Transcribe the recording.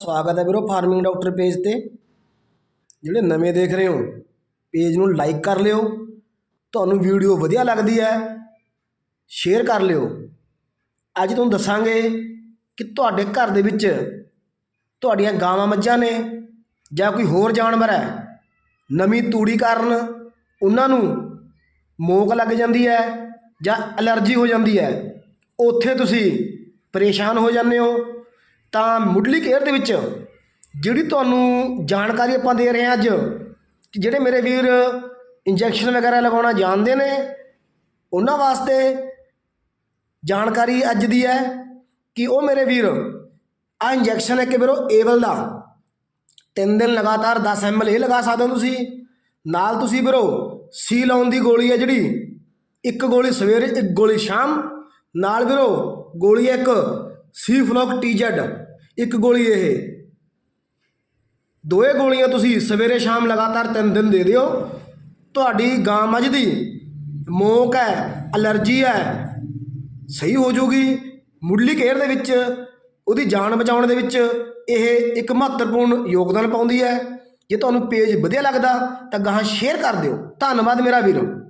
ਸਵਾਗਤ ਹੈ ਵੀਰੋ ਫਾਰਮਿੰਗ ਡਾਕਟਰ ਪੇਜ ਤੇ। ਜਿਹੜੇ ਨਵੇਂ ਦੇਖ ਰਹੇ ਹੋ ਪੇਜ ਨੂੰ ਲਾਈਕ ਕਰ ਲਿਓ। ਤੁਹਾਨੂੰ ਵੀਡੀਓ ਵਧੀਆ ਲੱਗਦੀ ਹੈ ਸ਼ੇਅਰ ਕਰ ਲਿਓ। ਅੱਜ ਤੁਹਾਨੂੰ ਦੱਸਾਂਗੇ ਕਿ ਤੁਹਾਡੇ ਘਰ ਦੇ ਵਿੱਚ ਤੁਹਾਡੀਆਂ ਗਾਵਾਂ ਮੱਝਾਂ ਨੇ ਜਾਂ ਕੋਈ ਹੋਰ ਜਾਨਵਰ ਹੈ, ਨਵੀਂ ਤੂੜੀ ਕਾਰਨ ਉਹਨਾਂ ਨੂੰ ਮੋਕ ਲੱਗ ਜਾਂਦੀ ਹੈ ਜਾਂ ਅਲਰਜੀ ਹੋ ਜਾਂਦੀ ਹੈ। ਉੱਥੇ ਤੁਸੀਂ ਪਰੇਸ਼ਾਨ ਹੋ ਜਾਂਦੇ ਹੋ ਤਾਂ ਮੁੱਢਲੀ ਕੇਅਰ ਦੇ ਵਿੱਚ ਜਿਹੜੀ ਤੁਹਾਨੂੰ ਜਾਣਕਾਰੀ ਆਪਾਂ ਦੇ ਰਹੇ ਹਾਂ ਅੱਜ, ਕਿ ਜਿਹੜੇ ਮੇਰੇ ਵੀਰ ਇੰਜੈਕਸ਼ਨ ਵਗੈਰਾ ਲਗਾਉਣਾ ਜਾਣਦੇ ਨੇ, ਉਹਨਾਂ ਵਾਸਤੇ ਜਾਣਕਾਰੀ ਅੱਜ ਦੀ ਹੈ ਕਿ ਉਹ ਮੇਰੇ ਵੀਰ ਆ ਇੰਜੈਕਸ਼ਨ ਹੈ ਕਿ ਵੀਰੋ ਏਵਲ ਦਾ। ਤਿੰਨ ਦਿਨ ਲਗਾਤਾਰ 10 ml ਇਹ ਲਗਾ ਸਕਦੇ ਹੋ ਤੁਸੀਂ। ਨਾਲ ਤੁਸੀਂ ਵੀਰੋ ਸੀ ਲਾਉਣ ਦੀ ਗੋਲੀ ਹੈ ਜਿਹੜੀ, ਇੱਕ ਗੋਲੀ ਸਵੇਰੇ, ਇੱਕ ਗੋਲੀ ਸ਼ਾਮ। ਨਾਲ ਵੀਰੋ ਗੋਲੀ ਹੈ ਇੱਕ ਸੀ ਫਲੋਕ ਟੀਜ਼ੈਡ ਇੱਕ ਗੋਲੀ ਇਹ। ਦੋਏ ਗੋਲੀਆਂ ਤੁਸੀਂ ਸਵੇਰੇ ਸ਼ਾਮ ਲਗਾਤਾਰ ਤਿੰਨ ਦਿਨ ਦੇ ਦਿਓ। ਤੁਹਾਡੀ ਗਾਂ ਮੱਝ ਦੀ ਮੋਕ ਹੈ, ਅਲਰਜੀ ਹੈ। ਸਹੀ ਹੋ ਜਾਊਗੀ। ਮੁੱਢਲੀ ਕੇਅਰ ਦੇ ਵਿੱਚ, ਉਹਦੀ ਜਾਨ ਬਚਾਉਣ ਦੇ ਵਿੱਚ ਇਹ ਇੱਕ ਮਹੱਤਵਪੂਰਨ ਯੋਗਦਾਨ ਪਾਉਂਦੀ ਹੈ। ਜੇ ਤੁਹਾਨੂੰ ਪੇਜ ਵਧੀਆ ਲੱਗਦਾ, ਤਾਂ ਗਾਹਾਂ ਸ਼ੇਅਰ ਕਰ ਦਿਓ। ਧੰਨਵਾਦ ਮੇਰਾ ਵੀਰੋ।